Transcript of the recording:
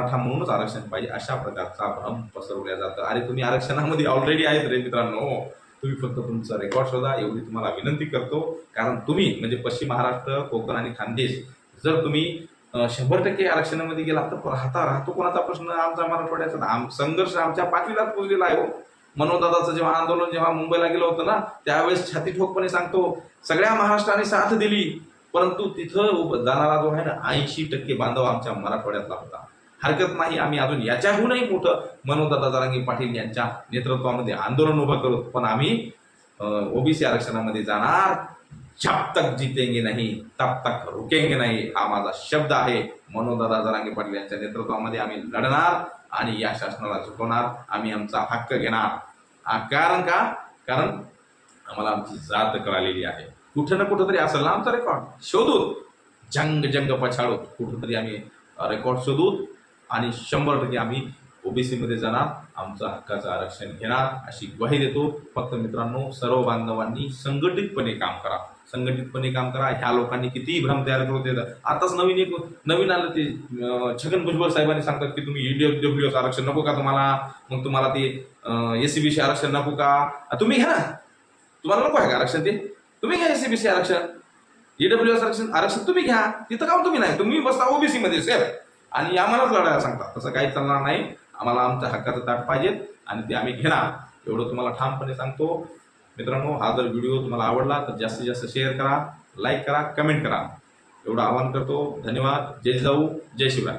मराठा म्हणूनच आरक्षण पाहिजे अशा प्रकारचा भ्रम पसरवल्या जातं. अरे तुम्ही आरक्षणामध्ये ऑलरेडी आहेत रे मित्रांनो. तुम्ही फक्त तुमचा रेकॉर्ड शोधा एवढी तुम्हाला विनंती करतो. कारण तुम्ही म्हणजे पश्चिम महाराष्ट्र कोकण आणि खानदेश जर तुम्ही शंभर टक्के आरक्षणामध्ये गेला तर राहता राहतो कोणाचा प्रश्न? आमचा मराठवाड्याचा. आम संघर्ष आमच्या पाचवीलाच पोहोचलेला आहे हो. मनोदादाचं जेव्हा आंदोलन जेव्हा मुंबईला गेलं होतं ना त्यावेळेस छाती ठोकपणे सांगतो सगळ्या महाराष्ट्राने साथ दिली. परंतु तिथं जाणारा जो आहे ना ऐंशी टक्के बांधव आमच्या मराठवाड्यातला होता. हरकत नाही. आम्ही अजून याच्याहूनही मोठं मनोदादा जरांगी पाटील यांच्या नेतृत्वामध्ये आंदोलन उभं करू. पण आम्ही ओबीसी आरक्षणामध्ये जाणार. जब तक जितेंगे नाही तब तक रुकेंगे नाही हा माझा शब्द आहे. मनोदादा जरांगे पाटील यांच्या नेतृत्वामध्ये आम्ही लढणार आणि या शासनाला झुकवणार. आम्ही आमचा हक्क घेणार. कारण का? कारण आम्हाला आमची जात कळालेली आहे. कुठं ना कुठंतरी असेल ना आमचा रेकॉर्ड शोधू जंग जंग पछाडूत कुठंतरी आम्ही रेकॉर्ड शोधू आणि शंभर टक्के आम्ही ओबीसी मध्ये जाणार आमचं हक्काचं आरक्षण घेणार अशी ग्वाही देतो. फक्त मित्रांनो सर्व बांधवांनी संघटितपणे काम करा. संघटितपणे काम करा. ह्या लोकांनी कितीही भ्रम तयार करून देतात आताच नवीन एक नवीन आलं ते छगन भुजबळ साहेबांनी सांगतात की तुम्ही ईडब्ल्यू एस आरक्षण नको का तुम्हाला? मग तुम्हाला ते एसीबीसी आरक्षण नको का? तुम्ही घ्या ना. तुम्हाला नको आहे का आरक्षण ते? तुम्ही घ्या एसीबीसी आरक्षण. ईडब्ल्यू एस आरक्षण आरक्षण तुम्ही घ्या. तिथं काम तुम्ही नाही? तुम्ही बसता ओबीसीमध्ये सेफ. आणि आम्हालाच लढायला सांगता तसं काही चालणार नाही. आम्हाला आमच्या हक्काचं ताट पाहिजेत आणि ते आम्ही घेणार. एवढं तुम्हाला ठामपणे सांगतो. मित्रांनो हा जर व्हिडिओ तुम्हाला आवडला तर जास्तीत जास्त शेअर करा लाईक करा कमेंट करा. एवढं आवाहन करतो. धन्यवाद. जय जाऊ जय शिवराय.